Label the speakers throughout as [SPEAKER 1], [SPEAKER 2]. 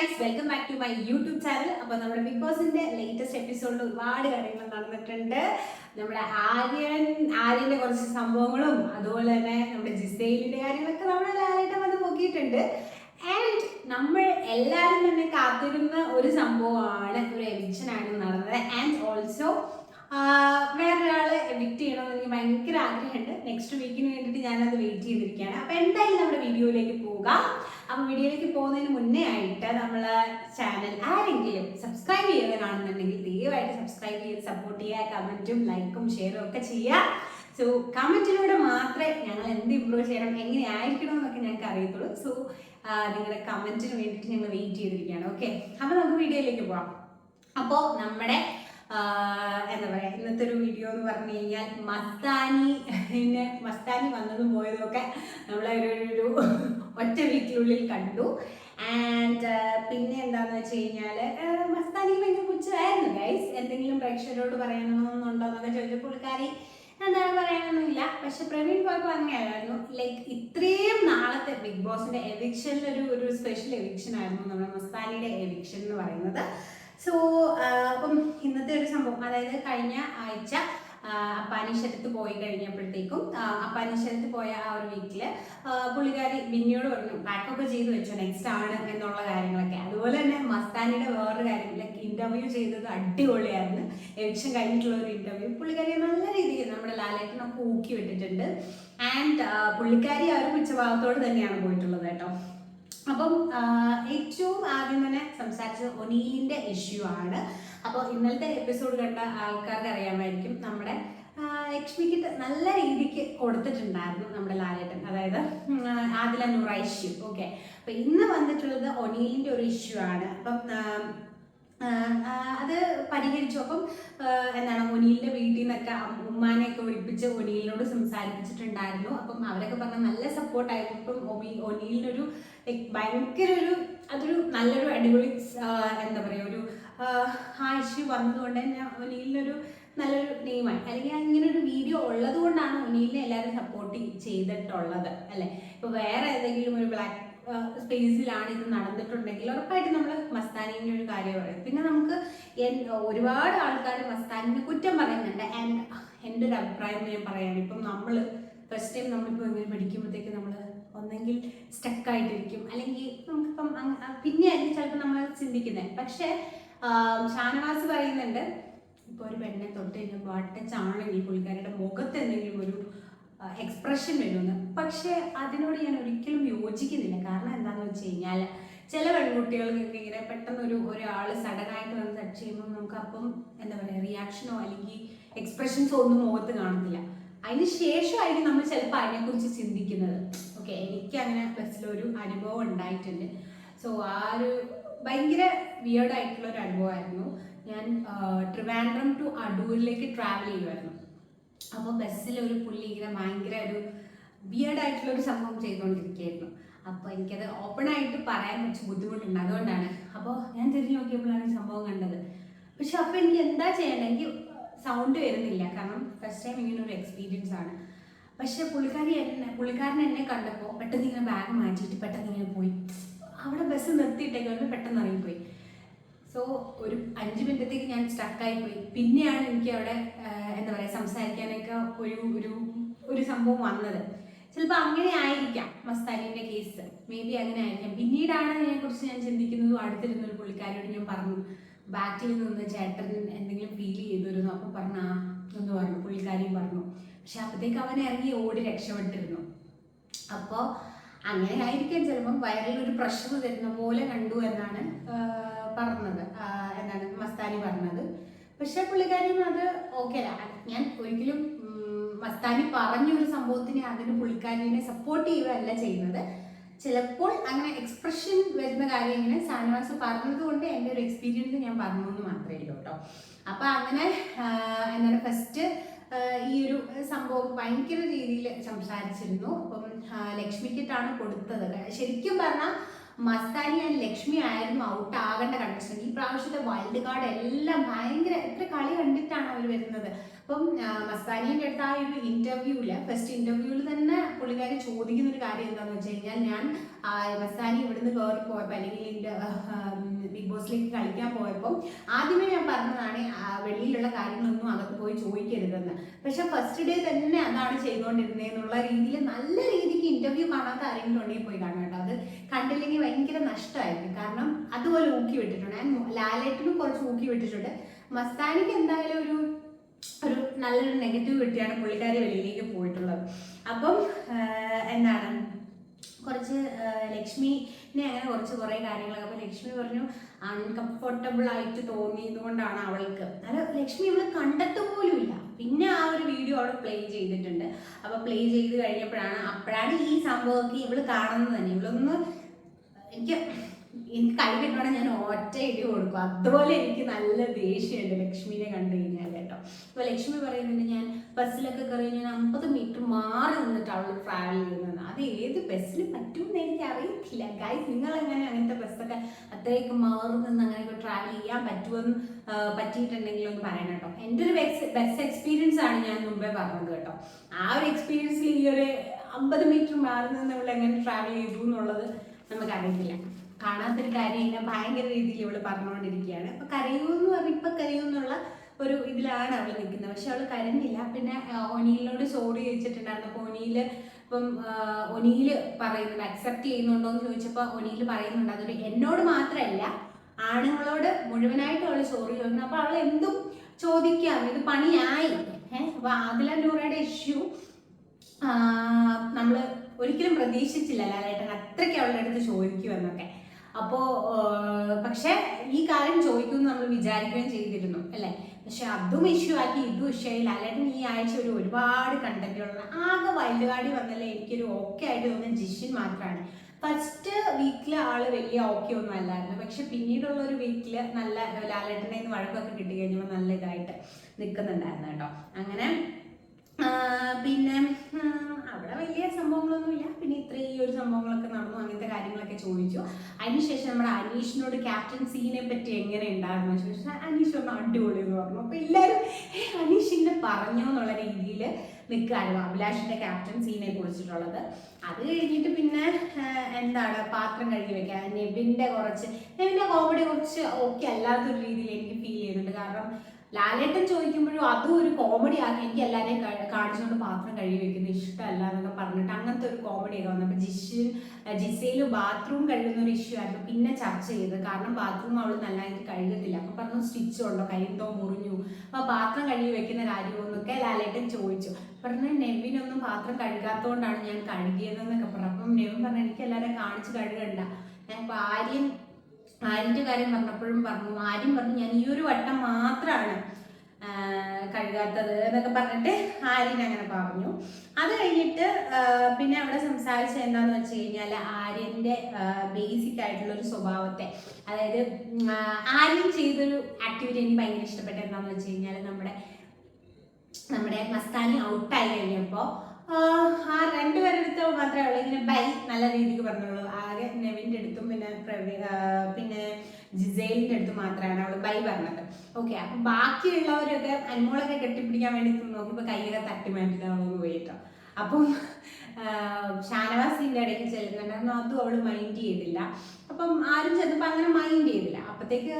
[SPEAKER 1] Guys welcome back to my YouTube channel അപ്പൊ നമ്മുടെ big ബോസിന്റെ ലേറ്റസ്റ്റ് എപ്പിസോഡിൽ ഒരുപാട് കാര്യങ്ങൾ നടന്നിട്ടുണ്ട്. നമ്മുടെ ആര്യൻ ആര്യന്റെ കുറച്ച് സംഭവങ്ങളും അതുപോലെ തന്നെ നമ്മുടെ ജിസൈലിന്റെ കാര്യങ്ങളൊക്കെ നമ്മൾ എല്ലാവരായിട്ടും വന്ന് നോക്കിയിട്ടുണ്ട് ആൻഡ് നമ്മൾ എല്ലാവരും തന്നെ കാത്തിരുന്ന ഒരു സംഭവമാണ് ഒരു എവിക്ഷനാണ് നടന്നത്. ആൻഡ് ഓൾസോ വേറൊരാളെ എവിക്റ്റ് ചെയ്യണമെന്ന് എനിക്ക് ഭയങ്കര ആഗ്രഹമുണ്ട്. നെക്സ്റ്റ് വീക്കിന് ഞാനത് വെയിറ്റ് ചെയ്തിരിക്കുകയാണ്. അപ്പോൾ എന്തായാലും നമ്മുടെ വീഡിയോയിലേക്ക് പോകാം. അപ്പോൾ വീഡിയോയിലേക്ക് പോകുന്നതിന് മുന്നേ ആയിട്ട് നമ്മളെ ചാനൽ ആരെങ്കിലും സബ്സ്ക്രൈബ് ചെയ്യുന്നതാണെന്നുണ്ടെങ്കിൽ ദയവായിട്ട് സബ്സ്ക്രൈബ് ചെയ്ത് സപ്പോർട്ട് ചെയ്യുക കമന്റും ലൈക്കും ഷെയറും ഒക്കെ ചെയ്യുക. സോ കമന്റിലൂടെ മാത്രമേ ഞങ്ങൾ എന്ത് ഇമ്പ്രൂവ് ചെയ്യണം എങ്ങനെയായിരിക്കണം എന്നൊക്കെ ഞങ്ങൾക്ക് അറിയത്തുള്ളൂ. സോ നിങ്ങളുടെ കമന്റിന് വേണ്ടിയിട്ട് ഞങ്ങൾ വെയിറ്റ് ചെയ്തിരിക്കുകയാണ്. ഓക്കെ അപ്പോൾ നമുക്ക് വീഡിയോയിലേക്ക് പോകാം. അപ്പോൾ നമ്മുടെ എന്താ പറയാ ഇന്നത്തെ ഒരു വീഡിയോ എന്ന് പറഞ്ഞു കഴിഞ്ഞാൽ മസ്താനി പിന്നെ മസ്താനി വന്നതും പോയതും ഒക്കെ നമ്മളെ ഒരു ഒറ്റ വീക്കിനുള്ളിൽ കണ്ടു. ആൻഡ് പിന്നെ എന്താണെന്ന് വെച്ച് കഴിഞ്ഞാൽ മസ്താനി ഭയങ്കര പുച്ഛമായിരുന്നു ഗൈസ് എന്തെങ്കിലും പ്രേക്ഷകരോട് പറയണമെന്നുണ്ടോ എന്നൊക്കെ ചോദിച്ചു പുള്ളിക്കാരി എന്താണ് പറയാനൊന്നുമില്ല. പക്ഷെ പ്രവീൺ പോയപ്പോൾ അങ്ങനെയായിരുന്നു. ലൈക്ക് ഇത്രയും നാളത്തെ ബിഗ് ബോസിന്റെ എവിക്ഷനിൽ ഒരു ഒരു സ്പെഷ്യൽ എവിക്ഷൻ ആയിരുന്നു നമ്മുടെ മസ്താനിയുടെ എവിക്ഷൻ എന്ന് പറയുന്നത്. സോ അപ്പം ഇന്നത്തെ ഒരു സംഭവം അതായത് കഴിഞ്ഞ ആഴ്ച അപ്പാനിശ്വരത്ത് പോയി കഴിഞ്ഞപ്പോഴത്തേക്കും അപ്പാനീശ്വരത്ത് പോയ ആ ഒരു വീക്കിൽ പുള്ളിക്കാരി ബിന്നിയോട് പറഞ്ഞു പാക്കൊക്കെ ചെയ്ത് വെച്ചു നെക്സ്റ്റ് ആണ് എന്നുള്ള കാര്യങ്ങളൊക്കെ. അതുപോലെ തന്നെ മസ്താനിയുടെ വേറൊരു കാര്യം ലൈക്ക് ഇന്റർവ്യൂ ചെയ്തത് അടിപൊളിയായിരുന്നു. എവിക്ഷൻ കഴിഞ്ഞിട്ടുള്ള ഒരു ഇന്റർവ്യൂ പുള്ളിക്കാരി നല്ല രീതിയിൽ നമ്മുടെ ലാലേട്ടനൊക്കെ ഊക്കി വിട്ടിട്ടുണ്ട്. ആൻഡ് പുള്ളിക്കാരി ആ ഒരു ഉച്ചഭാഗത്തോട് തന്നെയാണ് പോയിട്ടുള്ളത് കേട്ടോ. അപ്പം ഏറ്റവും ആദ്യം തന്നെ സംസാരിച്ചത് ഒനീലിന്റെ ഇഷ്യൂ ആണ്. അപ്പോൾ ഇന്നലത്തെ എപ്പിസോഡ് കണ്ട ആൾക്കാർക്ക് അറിയാമായിരിക്കും നമ്മുടെ ലക്ഷ്മിക്ക് നല്ല രീതിക്ക് കൊടുത്തിട്ടുണ്ടായിരുന്നു നമ്മുടെ ലാലേട്ടൻ അതായത് ആദില നൂറ ഇഷ്യൂ ഓക്കെ അപ്പൊ ഇന്ന് വന്നിട്ടുള്ളത് ഒനീലിന്റെ ഒരു ഇഷ്യൂ ആണ്. അപ്പം അത് പരിഹരിച്ചു. അപ്പം എന്താണ് ഒനീലിന്റെ വീട്ടിൽ നിന്നൊക്കെ ഉമ്മാനെയൊക്കെ വിളിപ്പിച്ച് ഒനീലിനോട് സംസാരിപ്പിച്ചിട്ടുണ്ടായിരുന്നു. അപ്പം അവരൊക്കെ പറഞ്ഞ നല്ല സപ്പോർട്ടായിരുന്നു ഇപ്പം ഒനിയിലിനൊരു ഭയങ്കര ഒരു അതൊരു നല്ലൊരു അടിപൊളി എന്താ പറയുക ഒരു ആ ഇഷ്യൂ വന്നതുകൊണ്ട് തന്നെ ഒനീലിനൊരു നല്ലൊരു നെയിമായി അല്ലെങ്കിൽ ഇങ്ങനെ ഒരു വീഡിയോ ഉള്ളത് കൊണ്ടാണ് ഒനീലിനെ എല്ലാവരും സപ്പോർട്ട് ചെയ്തിട്ടുള്ളത് അല്ലേ? ഇപ്പൊ വേറെ ഏതെങ്കിലും ഒരു ബ്ലാക്ക് സ്പേസിലാണ് ഇത് നടന്നിട്ടുണ്ടെങ്കിൽ ഉറപ്പായിട്ടും നമ്മൾ മസ്താനിന്റെ ഒരു കാര്യം പറയും. പിന്നെ നമുക്ക് ഒരുപാട് ആൾക്കാർ മസ്താനിനെ കുറ്റം പറയുന്നുണ്ട്. ആൻഡ് എന്റെ ഒരു അഭിപ്രായം ഞാൻ പറയാണ് ഇപ്പം നമ്മൾ ഫസ്റ്റ് ടൈം നമ്മളിപ്പോൾ ഇങ്ങനെ പഠിക്കുമ്പോഴത്തേക്ക് നമ്മൾ ഒന്നെങ്കിൽ സ്റ്റക്കായിട്ടിരിക്കും അല്ലെങ്കിൽ നമുക്കിപ്പം പിന്നെ അതിൽ ചിലപ്പോൾ നമ്മൾ ചിന്തിക്കുന്നത് പക്ഷേ ഷാനവാസ് പറയുന്നുണ്ട് ഇപ്പോൾ ഒരു പെണ്ണെ തൊട്ട് കഴിഞ്ഞപ്പോൾ വട്ടച്ചാണെങ്കിൽ പുള്ളിക്കാരുടെ മുഖത്ത് എന്തെങ്കിലും ഒരു എക്സ്പ്രഷൻ വരുമെന്ന്. പക്ഷേ അതിനോട് ഞാൻ ഒരിക്കലും യോജിക്കുന്നില്ല. കാരണം എന്താണെന്ന് വെച്ച് കഴിഞ്ഞാൽ ചില പെൺകുട്ടികൾക്കൊക്കെ ഇങ്ങനെ പെട്ടെന്ന് ഒരു ഒരാൾ സഡനായിട്ട് വന്ന് ടച്ച് ചെയ്യുമ്പോൾ നമുക്ക് അപ്പം എന്താ പറയുക റിയാക്ഷനോ അല്ലെങ്കിൽ എക്സ്പ്രഷൻസോ ഒന്നും മുഖത്ത് കാണത്തില്ല. അതിന് ശേഷമായിരിക്കും നമ്മൾ ചിലപ്പോൾ അതിനെക്കുറിച്ച് ചിന്തിക്കുന്നത്. ഓക്കെ എനിക്ക് അങ്ങനെ ബസ്സിലൊരു അനുഭവം ഉണ്ടായിട്ടുണ്ട്. സോ ആ ഒരു ഭയങ്കര വിയേർഡ് ആയിട്ടുള്ള ഒരു അനുഭവമായിരുന്നു. ഞാൻ ട്രിവാൻഡ്രം ടു അടൂരിലേക്ക് ട്രാവൽ ചെയ്യുമായിരുന്നു അപ്പോൾ ബസ്സിൽ ഒരു പുള്ളി ഇങ്ങനെ ഭയങ്കര ഒരു വിയേർഡ് ആയിട്ടുള്ള ഒരു സംഭവം ചെയ്തുകൊണ്ടിരിക്കുകയായിരുന്നു. അപ്പോൾ എനിക്കത് ഓപ്പൺ ആയിട്ട് പറയാൻ കുറച്ച് ബുദ്ധിമുട്ടുണ്ട്. അതുകൊണ്ടാണ്. അപ്പോൾ ഞാൻ തിരിഞ്ഞു നോക്കിയപ്പോഴാണ് ഈ സംഭവം കണ്ടത്. പക്ഷെ അപ്പോൾ എനിക്ക് എന്താ ചെയ്യണ്ടെങ്കിൽ സൗണ്ട് വരുന്നില്ല. കാരണം ഫസ്റ്റ് ടൈം ഇങ്ങനെ ഒരു എക്സ്പീരിയൻസ് ആണ്. പക്ഷെ പുള്ളിക്കാരി എന്നെ പുള്ളിക്കാരൻ എന്നെ കണ്ടപ്പോൾ പെട്ടെന്ന് ഇങ്ങനെ ബാഗ് മാറ്റിയിട്ട് പെട്ടെന്ന് ഇങ്ങനെ പോയി. അവിടെ ബസ് നിർത്തിയിട്ടേക്ക് പെട്ടെന്ന് ഇറങ്ങിപ്പോയി. സോ ഒരു അഞ്ച് മിനിറ്റത്തേക്ക് ഞാൻ സ്റ്റക്കായി പോയി പിന്നെയാണ് എനിക്ക് അവിടെ എന്താ പറയുക സംസാരിക്കാനൊക്കെ ഒരു ഒരു ഒരു സംഭവം വന്നത്. ചിലപ്പോൾ അങ്ങനെ ആയിരിക്കാം മസ്താനിന്റെ കേസ് മേ ബി അങ്ങനെ ആയിരിക്കാം. പിന്നീടാണ് അതിനെക്കുറിച്ച് ഞാൻ ചിന്തിക്കുന്നതും അടുത്തിരുന്ന ഒരു പുള്ളിക്കാരോട് ഞാൻ പറഞ്ഞു. ബാക്കിൽ നിന്ന് ചേട്ടൻ എന്തെങ്കിലും ഫീൽ ചെയ്തിരുന്നു. അപ്പോൾ പറഞ്ഞു ആ എന്ന് പറഞ്ഞു പുള്ളിക്കാരിയും പറഞ്ഞു. പക്ഷെ അപ്പോഴത്തേക്ക് അവൻ ഇറങ്ങി ഓടി രക്ഷപ്പെട്ടിരുന്നു. അപ്പോൾ അങ്ങനെ ആയിരിക്കാം ചിലപ്പം വയറിൽ ഒരു പ്രഷർ തരുന്ന പോലെ കണ്ടു എന്നാണ് പറഞ്ഞത്. എന്നാണ് മസ്താനി പറഞ്ഞത്. പക്ഷെ പുള്ളിക്കാരിയും അത് ഓക്കെ ഞാൻ ഒരിക്കലും മസ്താനി പറഞ്ഞ ഒരു സംഭവത്തിനെ അതിന് പുള്ളിക്കാരിനെ സപ്പോർട്ട് ചെയ്യുകയല്ല ചെയ്യുന്നത്. ചിലപ്പോൾ അങ്ങനെ എക്സ്പ്രഷൻ വരുന്ന കാര്യം ഇങ്ങനെ സാനിവാസ് പറഞ്ഞത് കൊണ്ട് എന്റെ ഒരു എക്സ്പീരിയൻസ് ഞാൻ പറഞ്ഞു എന്ന് മാത്രമേ ഉള്ളൂ കേട്ടോ. അപ്പം അങ്ങനെ എന്താണ് ഫസ്റ്റ് ഈ ഒരു സംഭവം ഭയങ്കര രീതിയിൽ സംസാരിച്ചിരുന്നു. അപ്പം ലക്ഷ്മിക്കിട്ടാണ് കൊടുത്തത്. ശരിക്കും പറഞ്ഞാൽ മസ്താനി ആൻഡ് ലക്ഷ്മി ആയിരുന്നു ഔട്ട് ആകേണ്ട കണ്ടീഷൻ ഈ പ്രാവശ്യത്തെ വൈൽഡ് കാർഡ് എല്ലാം ഭയങ്കര എത്ര കളി കണ്ടിട്ടാണ് അവർ വരുന്നത്? അപ്പം മസ്താനിയുടെ അടുത്ത് ആ ഒരു ഇന്റർവ്യൂവിൽ ഫസ്റ്റ് ഇന്റർവ്യൂവിൽ തന്നെ പുള്ളിക്കാരി ചോദിക്കുന്ന ഒരു കാര്യം എന്താണെന്ന് വെച്ച് കഴിഞ്ഞാൽ ഞാൻ മസ്താനി ഇവിടുന്ന് കയറി പോയപ്പോൾ അല്ലെങ്കിൽ ബിഗ് ബോസിലേക്ക് കളിക്കാൻ പോയപ്പോൾ ആദ്യമേ ഞാൻ പറഞ്ഞതാണ് വെളിയിലുള്ള കാര്യങ്ങളൊന്നും അകത്ത് പോയി ചോദിക്കരുതെന്ന്. പക്ഷെ ഫസ്റ്റ് ഡേ തന്നെ അതാണ് ചെയ്തുകൊണ്ടിരുന്നത് എന്നുള്ള രീതിയിൽ നല്ല രീതിക്ക് ഇന്റർവ്യൂ കാണാത്ത ആരെങ്കിലും ഉണ്ടെങ്കിൽ പോയി കാണാം കേട്ടോ. അത് കണ്ടില്ലെങ്കിൽ ഭയങ്കര നഷ്ടമായിരിക്കും. കാരണം അതുപോലെ ഊക്കി വിട്ടിട്ടുണ്ട്. ഞാൻ ലാലേറ്റിനും കുറച്ച് ഊക്കി വിട്ടിട്ടുണ്ട്. മസ്താനിക്ക് എന്തായാലും ഒരു ഒരു നല്ലൊരു നെഗറ്റീവ് കിട്ടിയാണ് പുള്ളിക്കാരി വെളിയിലേക്ക് പോയിട്ടുള്ളത്. അപ്പം എന്താണ്? കുറച്ച് ലക്ഷ്മിനെ അങ്ങനെ കുറച്ച് കുറേ കാര്യങ്ങളൊക്കെ. അപ്പോൾ ലക്ഷ്മി പറഞ്ഞു അൺകംഫർട്ടബിൾ ആയിട്ട് തോന്നിയതുകൊണ്ടാണ് അവൾക്ക്. അത് ലക്ഷ്മി ഇവൾ കണ്ടെത്തു പോലുമില്ല പിന്നെ ആ ഒരു വീഡിയോ അവിടെ പ്ലേ ചെയ്തിട്ടുണ്ട്. അപ്പോൾ പ്ലേ ചെയ്ത് കഴിഞ്ഞപ്പോഴാണ് അപ്പോഴാണ് ഈ സംഭവമൊക്കെ ഇവൾ കാണുന്നത് തന്നെ. ഇവളൊന്ന് എനിക്ക് എനിക്ക് കൈ കിട്ടണം ഞാൻ ഒറ്റ ഇടി കൊടുക്കും. അതുപോലെ എനിക്ക് നല്ല ദേഷ്യമുണ്ട് ലക്ഷ്മിനെ കണ്ടു കഴിഞ്ഞാൽ കേട്ടോ. അപ്പൊ ലക്ഷ്മി പറയുന്നുണ്ട് ഞാൻ ബസ്സിലൊക്കെ കയറി ഞാൻ അമ്പത് മീറ്റർ മാറി നിന്നിട്ടാണ് അവൾ ട്രാവൽ ചെയ്യുന്നത് അത് ഏത് ബസ്സിന് പറ്റുമെന്ന് എനിക്ക് അറിയത്തില്ല. ഗൈസ് നിങ്ങൾ എങ്ങനെ അങ്ങനത്തെ ബസ്സൊക്കെ അത്രയൊക്കെ മാറി നിന്ന് അങ്ങനെയൊക്കെ ട്രാവൽ ചെയ്യാൻ പറ്റുമെന്ന് പറ്റിയിട്ടുണ്ടെങ്കിൽ ഒന്ന് പറയണം കേട്ടോ. എന്റെ ഒരു ബസ് എക്സ്പീരിയൻസ് ആണ് ഞാൻ മുമ്പേ പറഞ്ഞത് കേട്ടോ. ആ ഒരു എക്സ്പീരിയൻസിൽ ഈ ഒരു അമ്പത് മീറ്റർ മാറി നിന്ന് അവൾ എങ്ങനെ ട്രാവൽ ചെയ്തു എന്നുള്ളത് നമുക്കറിയത്തില്ല. കാണാത്തൊരു കാര്യം ഇങ്ങനെ ഭയങ്കര രീതിയിൽ ഇവൾ പറഞ്ഞുകൊണ്ടിരിക്കുകയാണ്. അപ്പൊ കരയൂന്ന് പറഞ്ഞ ഇപ്പൊ കരയൂന്നുള്ള ഒരു ഇതിലാണ് അവൾ നിൽക്കുന്നത്. പക്ഷെ അവൾ കരഞ്ഞില്ല. പിന്നെ ഒനിയിലോട് സോറി ചോദിച്ചിട്ടുണ്ടായിരുന്നു. അപ്പൊ ഒനിയിൽ ഇപ്പം ഒനിയിൽ പറയുന്നുണ്ട് അക്സെപ്റ്റ് ചെയ്യുന്നുണ്ടോ എന്ന് ചോദിച്ചപ്പോൾ ഒനിയിൽ പറയുന്നുണ്ട്. അതൊരു എന്നോട് മാത്രമല്ല ആണുങ്ങളോട് മുഴുവനായിട്ട് അവൾ സോറി ചോദിക്കുന്നു. അപ്പൊ അവൾ എന്തും ചോദിക്കാം. ഇത് പണിയായി. ഏഹ് അപ്പൊ ആദില നൂറയുടെ ഇഷ്യൂ നമ്മൾ ഒരിക്കലും പ്രതീക്ഷിച്ചില്ല ലാലേട്ടൻ അത്രയ്ക്ക് അവളുടെ അടുത്ത് ചോദിക്കുമെന്നൊക്കെ. അപ്പോൾ പക്ഷേ ഈ കാര്യം ചോദിക്കുമെന്ന് നമ്മൾ വിചാരിക്കുകയും ചെയ്തിരുന്നു അല്ലേ? പക്ഷെ അതും ഇഷ്യൂ ആക്കി ഇതും ഇഷ്യൂ ആയി. ലാലേട്ടൻ ഈ ആഴ്ച ഒരു ഒരുപാട് കണ്ടന്റുകളുള്ള ആകെ വലുതാടി വന്നല്ലേ എനിക്കൊരു ഓക്കെ ആയിട്ട് തോന്നുന്ന ജിഷിൻ മാത്രമാണ് ഫസ്റ്റ് വീക്കിൽ ആൾ വലിയ ഓക്കെ ഒന്നും അല്ലായിരുന്നു. പക്ഷെ പിന്നീടുള്ള ഒരു വീക്കിൽ നല്ല ലാലേട്ടനെ വഴക്കൊക്കെ കിട്ടി കഴിഞ്ഞപ്പോൾ നല്ല ഇതായിട്ട് നിൽക്കുന്നുണ്ടായിരുന്നു കേട്ടോ. അങ്ങനെ പിന്നെ അവിടെ വലിയ സംഭവങ്ങളൊന്നുമില്ല. പിന്നെ ഇത്രയും ഈ ഒരു സംഭവങ്ങളൊക്കെ നടന്നു അങ്ങനത്തെ കാര്യങ്ങളൊക്കെ ചോദിച്ചു. അതിനുശേഷം നമ്മുടെ അനീഷിനോട് ക്യാപ്റ്റൻ സീനെ പറ്റി എങ്ങനെ ഉണ്ടായിരുന്നു ചോദിച്ചാൽ അനീഷ് ഒന്ന് അടിപൊളി എന്ന് പറഞ്ഞു. അപ്പോൾ എല്ലാവരും "ഏ, അനീഷ് ഇന്നെ പറഞ്ഞു എന്നുള്ള രീതിയിൽ നിൽക്കുകയായിരുന്നു അഭിലാഷിന്റെ ക്യാപ്റ്റൻസീനെ കുറിച്ചിട്ടുള്ളത്. അത് കഴിഞ്ഞിട്ട് പിന്നെ എന്താണ് പാത്രം കഴുകി വെക്കുക നെബിന്റെ കുറച്ച് നെബിന്റെ കോമഡി കുറച്ച് ഓക്കെ അല്ലാത്തൊരു രീതിയിൽ എനിക്ക് ഫീൽ ചെയ്തിട്ടുണ്ട്. കാരണം ലാലേട്ടൻ ചോദിക്കുമ്പോഴും അതും ഒരു കോമഡി ആക്കി എനിക്ക് എല്ലാവരെയും കാണിച്ചുകൊണ്ട് പാത്രം കഴുകി വെക്കുന്നത് ഇഷ്ടമല്ല എന്നൊക്കെ പറഞ്ഞിട്ട് അങ്ങനത്തെ ഒരു കോമഡി ഒക്കെ വന്നു. അപ്പോൾ ജിഷിൻ ജിസയിൽ ബാത്റൂം കഴുകുന്ന ഒരു ഇഷ്യൂ ആയിരുന്നു. പിന്നെ ചർച്ച ചെയ്തത് കാരണം ബാത്റൂം അവൾ നല്ലതായിട്ട് കഴുകത്തില്ല. അപ്പോൾ പറഞ്ഞു സ്റ്റിച്ച് ഉണ്ടോ? കൈന്തോ മുറിഞ്ഞു. അപ്പോൾ പാത്രം കഴുകി വെക്കുന്ന കാര്യമൊന്നൊക്കെ ലാലേട്ടൻ ചോദിച്ചു. പറഞ്ഞു നെവിനൊന്നും പാത്രം കഴുകാത്തതുകൊണ്ടാണ് ഞാൻ കഴുകിയതെന്നൊക്കെ പറഞ്ഞു. അപ്പം നെവിൻ പറഞ്ഞു എനിക്ക് എല്ലാവരെയും കാണിച്ച് കഴുകണ്ട. ഞാൻ ആര്യൻ ആര്യന്റെ കാര്യം പറഞ്ഞപ്പോഴും പറഞ്ഞു ആര്യം പറഞ്ഞു ഞാൻ ഈ ഒരു വട്ടം മാത്രമാണ് കഴുകാത്തത് എന്നൊക്കെ പറഞ്ഞിട്ട് ആര്യൻ അങ്ങനെ പറഞ്ഞു. അത് കഴിഞ്ഞിട്ട് പിന്നെ അവിടെ സംസാരിച്ച എന്താന്ന് വെച്ച് കഴിഞ്ഞാൽ ആര്യന്റെ ബേസിക് ആയിട്ടുള്ള ഒരു സ്വഭാവത്തെ അതായത് ആര്യൻ ചെയ്തൊരു ആക്ടിവിറ്റി എനിക്ക് ഭയങ്കര ഇഷ്ടപ്പെട്ട എന്താന്ന് വെച്ച് കഴിഞ്ഞാൽ നമ്മുടെ നമ്മുടെ മസ്താനി ഔട്ടായി കഴിഞ്ഞപ്പോൾ ആ രണ്ടുപേരുടെ അടുത്ത് മാത്രമേ ഉള്ളൂ. ഇങ്ങനെ ബൈ നല്ല രീതിക്ക് പറഞ്ഞുള്ളൂ. ആകെ നെവിന്റെ അടുത്തും പിന്നെ പിന്നെ ജിസേലിന്റെ അടുത്ത് മാത്രമാണ് അവൾ ബൈ പറഞ്ഞത്. ഓക്കെ അപ്പം ബാക്കിയുള്ളവരൊക്കെ അനുമോളൊക്കെ കെട്ടിപ്പിടിക്കാൻ വേണ്ടി നോക്കിയപ്പോൾ കൈയൊക്കെ തട്ടി മാറ്റിട്ട് അവളൊന്ന് പോയിട്ടോ. അപ്പം ഷാനവാസിന്റെ ഇടയ്ക്ക് ചെല്ലുന്നുണ്ടായിരുന്നു അതും അവൾ മൈൻഡ് ചെയ്തില്ല. അപ്പം ആരും ചെന്നപ്പോൾ അങ്ങനെ മൈൻഡ് ചെയ്തില്ല. അപ്പത്തേക്ക്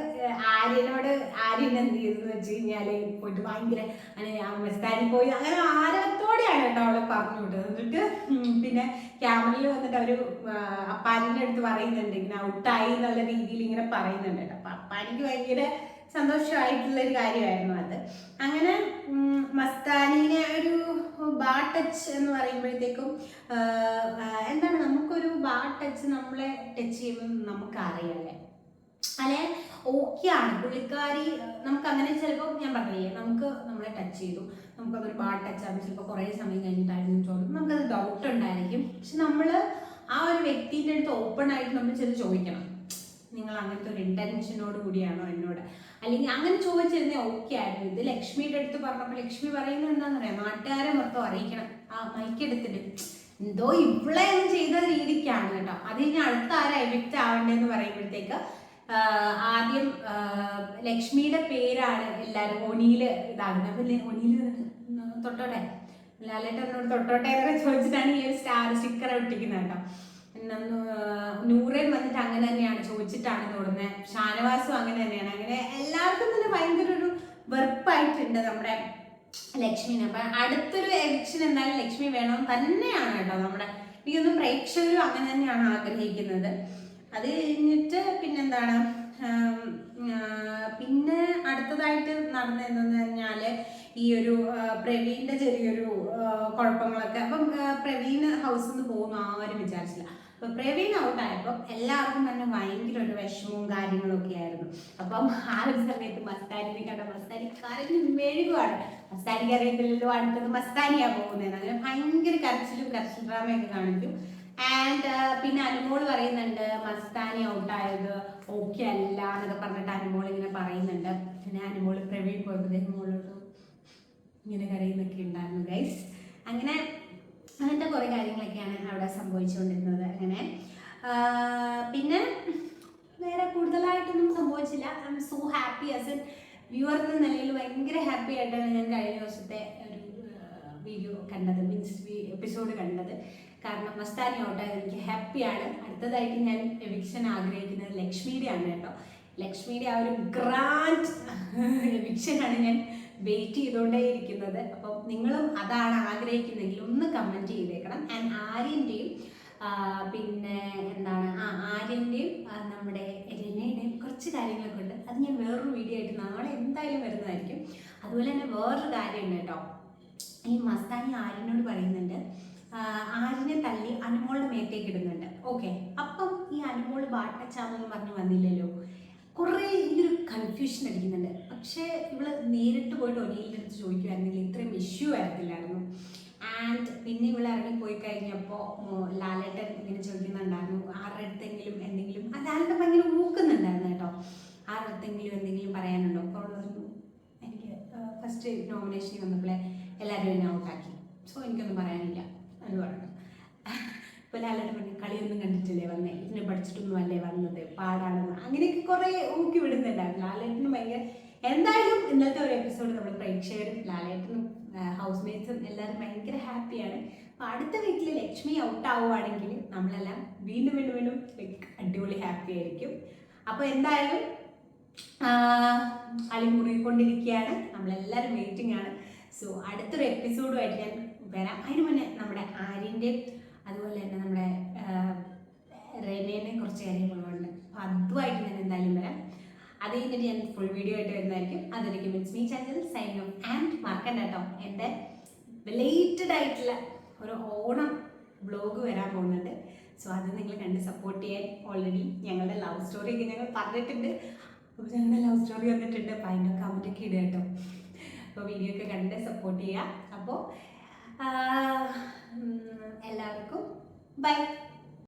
[SPEAKER 1] ആര്യനോട് ആര്യൻ എന്ത് ചെയ്തെന്ന് വെച്ച് കഴിഞ്ഞാൽ പോയിട്ട് ഭയങ്കര മസ്താനി പോയി. അങ്ങനെ ആരവത്തോടെയാണ് കേട്ടോ അവളെ പറഞ്ഞു വിട്ടത് എന്നിട്ട് പിന്നെ ക്യാമറയിൽ വന്നിട്ട് അവർ ആ, അപ്പാനിന്റെ അടുത്ത് പറയുന്നുണ്ട്. ഇങ്ങനെ ഔട്ടായി എന്നുള്ള രീതിയിൽ ഇങ്ങനെ പറയുന്നുണ്ട് കേട്ടോ. അപ്പൊ അപ്പാനിക്ക് ഭയങ്കര സന്തോഷമായിട്ടുള്ള ഒരു കാര്യമായിരുന്നു അത്. അങ്ങനെ മസ്താനിനെ ഒരു ബാ ടച്ച് എന്ന് പറയുമ്പോഴത്തേക്കും എന്താണ്? നമുക്കൊരു ബാ ടച്ച് നമ്മളെ ടച്ച് ചെയ്യുമ്പോൾ നമുക്ക് അറിയാല്ലേ അല്ലെ? ഓക്കെയാണ് പുള്ളിക്കാരി നമുക്ക് അങ്ങനെ ചിലപ്പോൾ ഞാൻ പറഞ്ഞില്ലേ നമുക്ക് നമ്മളെ ടച്ച് ചെയ്തു. നമുക്ക് ഒരുപാട് ടച്ച് ആകും. ചിലപ്പോൾ കുറേ സമയം കഴിഞ്ഞിട്ടായിരുന്നു ചോദിക്കും നമുക്കത് ഡൗട്ട് ഉണ്ടായിരിക്കും. പക്ഷെ നമ്മൾ ആ ഒരു വ്യക്തിന്റെ അടുത്ത് ഓപ്പൺ ആയിട്ട് നമ്മൾ ചെന്ന് ചോദിക്കണം. നിങ്ങൾ അങ്ങനത്തെ ഒരു ഇന്റൻഷനോട് കൂടിയാണോ എന്നോട്? അല്ലെങ്കിൽ അങ്ങനെ ചോദിച്ചിരുന്നേ ഓക്കെ ആയിരുന്നു. ഇത് ലക്ഷ്മിയുടെ അടുത്ത് പറഞ്ഞപ്പോൾ ലക്ഷ്മി പറയുന്നത് എന്താണെന്ന് പറയാം നാട്ടുകാരെ മൊത്തം അറിയിക്കണം. ആ മൈക്കെടുത്തിട്ട് എന്തോ ഇവളെ ചെയ്ത രീതിക്കാണ് കേട്ടോ. അത് കഴിഞ്ഞ് അടുത്ത ആരാ എവിക്റ്റ് ആവണ്ടേന്ന് പറയുമ്പോഴത്തേക്ക് ആദ്യം ലക്ഷ്മിയുടെ പേരാണ് എല്ലാവരും ഒണിയിൽ ഇതാകുന്നത് അപ്പൊ ഒണിയിൽ തൊട്ടോട്ടെ? ലാലേട്ടൻ എന്നോട് തൊട്ടോട്ടെ എന്നൊക്കെ ചോദിച്ചിട്ടാണ് ഈ ഒരു സ്റ്റാർ സ്റ്റിക്കർ ഒട്ടിക്കുന്നത് കേട്ടോ. നൂറേൻ വന്നിട്ട് അങ്ങനെ തന്നെയാണ് ചോദിച്ചിട്ടാണ് തൊടുന്നത് ഷാനവാസും അങ്ങനെ തന്നെയാണ്. അങ്ങനെ എല്ലാവർക്കും തന്നെ ഭയങ്കര ഒരു വെറുപ്പായിട്ടുണ്ട് നമ്മുടെ ലക്ഷ്മിനെ. അപ്പൊ അടുത്തൊരു എലക്ഷൻ എന്തായാലും ലക്ഷ്മി വേണം തന്നെയാണ് കേട്ടോ നമ്മുടെ എനിക്കൊന്നും പ്രേക്ഷകരും അങ്ങനെ തന്നെയാണ് ആഗ്രഹിക്കുന്നത്. അത് കഴിഞ്ഞിട്ട് പിന്നെന്താണ് പിന്നെ അടുത്തതായിട്ട് നടന്നതെന്ന് പറഞ്ഞാൽ ഈ ഒരു ആ, ചെറിയൊരു കുഴപ്പങ്ങളൊക്കെ. അപ്പം പ്രവീൺ ഹൗസിൽ നിന്ന് പോകുന്നു ആരും വിചാരിച്ചില്ല. അപ്പൊ പ്രവീൺ ഔട്ടായപ്പോൾ എല്ലാവർക്കും തന്നെ ഭയങ്കര ഒരു വിഷമവും കാര്യങ്ങളൊക്കെ ആയിരുന്നു. അപ്പം ആ ഒരു സമയത്ത് മസ്താനിനെ കണ്ട മസ്താനി കരഞ്ഞു മെഴുകുവാണ്. മസ്താനിക്ക് അറിയത്തില്ലല്ലോ അടുത്തത് മസ്താനിയാ പോകുന്നത് അങ്ങനെ ഭയങ്കര കരച്ചിലും കരച്ചിൽ ഡ്രാമയൊക്കെ കാണിക്കും. ആൻഡ് പിന്നെ അനുമോൾ പറയുന്നുണ്ട് മസ്താനി ഔട്ടായത് ഓക്കെ അല്ല എന്നൊക്കെ പറഞ്ഞിട്ട് അനുമോൾ ഇങ്ങനെ പറയുന്നുണ്ട്. പിന്നെ അനുമോൾ പ്രവീൺ പോയപ്പോഴത്തേക്കും മോളോട് ഇങ്ങനെ കരയുന്നൊക്കെ ഉണ്ടായിരുന്നു ഗൈസ് അങ്ങനെ അങ്ങനത്തെ കുറേ കാര്യങ്ങളൊക്കെയാണ് അവിടെ സംഭവിച്ചുകൊണ്ടിരുന്നത്. അങ്ങനെ പിന്നെ വേറെ കൂടുതലായിട്ടൊന്നും സംഭവിച്ചില്ല. I'm so happy as an viewer എന്ന നിലയിൽ ഭയങ്കര ഹാപ്പി ആയിട്ടാണ് ഞാൻ കഴിഞ്ഞ ദിവസത്തെ ഒരു വീഡിയോ കണ്ടത് മീൻസ് എപ്പിസോഡ് കണ്ടത്. കാരണം മസ്താനി ഔട്ടായത് എനിക്ക് ഹാപ്പിയാണ് അടുത്തതായിട്ട് ഞാൻ എവിക്ഷൻ ആഗ്രഹിക്കുന്നത് ലക്ഷ്മിയുടെയാണ് കേട്ടോ. ലക്ഷ്മിയുടെ ആ ഒരു ഗ്രാൻഡ് എവിക്ഷനാണ് ഞാൻ വെയിറ്റ് ചെയ്തുകൊണ്ടേയിരിക്കുന്നത് അപ്പം നിങ്ങളും അതാണ് ആഗ്രഹിക്കുന്നെങ്കിൽ ഒന്ന് കമന്റ് ചെയ്തേക്കണം. ആൻഡ് ആര്യന്റെയും പിന്നെ എന്താണ് ആ ആര്യന്റെയും നമ്മുടെ രനയുടെയും കുറച്ച് കാര്യങ്ങളൊക്കെ ഉണ്ട്. അത് ഞാൻ വേറൊരു വീഡിയോ ആയിട്ട് നാളെ എന്തായാലും വരുന്നതായിരിക്കും. അതുപോലെ തന്നെ വേറൊരു കാര്യമുണ്ട് കേട്ടോ. ഈ മസ്താനി ആര്യനോട് പറയുന്നുണ്ട് ആ, ആര്യനെ തള്ളി അനുമോളുടെ മേത്തേക്ക് ഇടുന്നുണ്ട്. ഓക്കെ അപ്പം ഈ അനുമോൾ ബാട്ടച്ചാമെന്ന് പറഞ്ഞു വന്നില്ലല്ലോ. കുറേ ഇതിലൊരു കൺഫ്യൂഷൻ അടിക്കുന്നുണ്ട്. പക്ഷേ ഇവൾ നേരിട്ട് പോയിട്ട് ഒനിയിന്റെ അടുത്ത് ചോദിക്കുമായിരുന്നെങ്കിൽ ഇത്രയും ഇഷ്യൂ ആയിരുന്നില്ലായിരുന്നു ആൻഡ് പിന്നെ ഇവൾ ഇറങ്ങി പോയി കഴിഞ്ഞപ്പോൾ ലാലേട്ടൻ ഇങ്ങനെ ചോദിക്കുന്നുണ്ടായിരുന്നു. ആരുടെ അടുത്തെങ്കിലും എന്തെങ്കിലും ആ ലാലേട്ടൻ ഭയങ്കര ഊക്കുന്നുണ്ടായിരുന്നു കേട്ടോ. ആരുടെ അടുത്തെങ്കിലും എന്തെങ്കിലും പറയാനുണ്ടോ? അപ്പോൾ പറഞ്ഞു എനിക്ക് ഫസ്റ്റ് നോമിനേഷൻ വന്നപ്പോഴേ എല്ലാവരും എന്നെ ഔട്ടാക്കി സോ എനിക്കൊന്നും പറയാനില്ല. എന്ന് പറഞ്ഞു. ഇപ്പൊ ലാലേട്ടൻ പറഞ്ഞു കളിയൊന്നും കണ്ടിട്ടില്ലേ വന്നേ? ഇതിനെ പഠിച്ചിട്ടൊന്നും അല്ലേ വന്നത്? പാടാണെന്ന്. അങ്ങനെയൊക്കെ കുറേ ഊക്കി വിടുന്നുണ്ടായിരുന്നു. ലാലേട്ടന് ഭയങ്കര എന്തായാലും ഇന്നത്തെ ഒരു എപ്പിസോഡ് നമ്മൾ പ്രേക്ഷകരും ലാലേട്ടനും ഹൗസ് മേറ്റ്സും എല്ലാവരും ഭയങ്കര ഹാപ്പിയാണ്. അപ്പൊ അടുത്ത വീട്ടിൽ ലക്ഷ്മി ഔട്ട് ആവുകയാണെങ്കിൽ നമ്മളെല്ലാം വീണ്ടും വീണ്ടും വീണ്ടും ലൈക്ക് അടിപൊളി ഹാപ്പി ആയിരിക്കും. അപ്പോൾ എന്തായാലും അളി മുറുകിക്കൊണ്ടിരിക്കുകയാണ്. നമ്മളെല്ലാവരും വെയിറ്റിംഗ് ആണ്. സോ അടുത്തൊരു എപ്പിസോഡുമായിട്ട് ഞാൻ വരാം. അതിന് മുന്നേ നമ്മുടെ ആര്യന്റെയും അതുപോലെ തന്നെ നമ്മുടെ റെനേനെ കുറച്ച് കാര്യങ്ങളുണ്ട് അപ്പോൾ അതുമായിട്ട് ഞാൻ എന്തായാലും വരാം. അത് കഴിഞ്ഞിട്ട് ഞാൻ ഫുൾ വീഡിയോ ആയിട്ട് വരുന്നതായിരിക്കും. അതൊരിക്കും miss me channel sign off and മറക്കണ്ട കേട്ടോ എന്റെ റിലേറ്റഡ് ആയിട്ടുള്ള ഒരു ഓണം ബ്ലോഗ് വരാൻ പോകുന്നുണ്ട്. സോ അത് നിങ്ങൾ കണ്ട് സപ്പോർട്ട് ചെയ്യാൻ ഓൾറെഡി ഞങ്ങളുടെ ലവ് സ്റ്റോറിയൊക്കെ ഞങ്ങൾ പറഞ്ഞിട്ടുണ്ട്. അപ്പോൾ ഞങ്ങളുടെ ലവ് സ്റ്റോറി വന്നിട്ടുണ്ട്. അപ്പോൾ അതിന്റെ കമന്റൊക്കെ ഇടുക കേട്ടോ. അപ്പോൾ വീഡിയോ ഒക്കെ കണ്ട് സപ്പോർട്ട് ചെയ്യുക അപ്പോൾ എല്ലാവർക്കും ബൈ.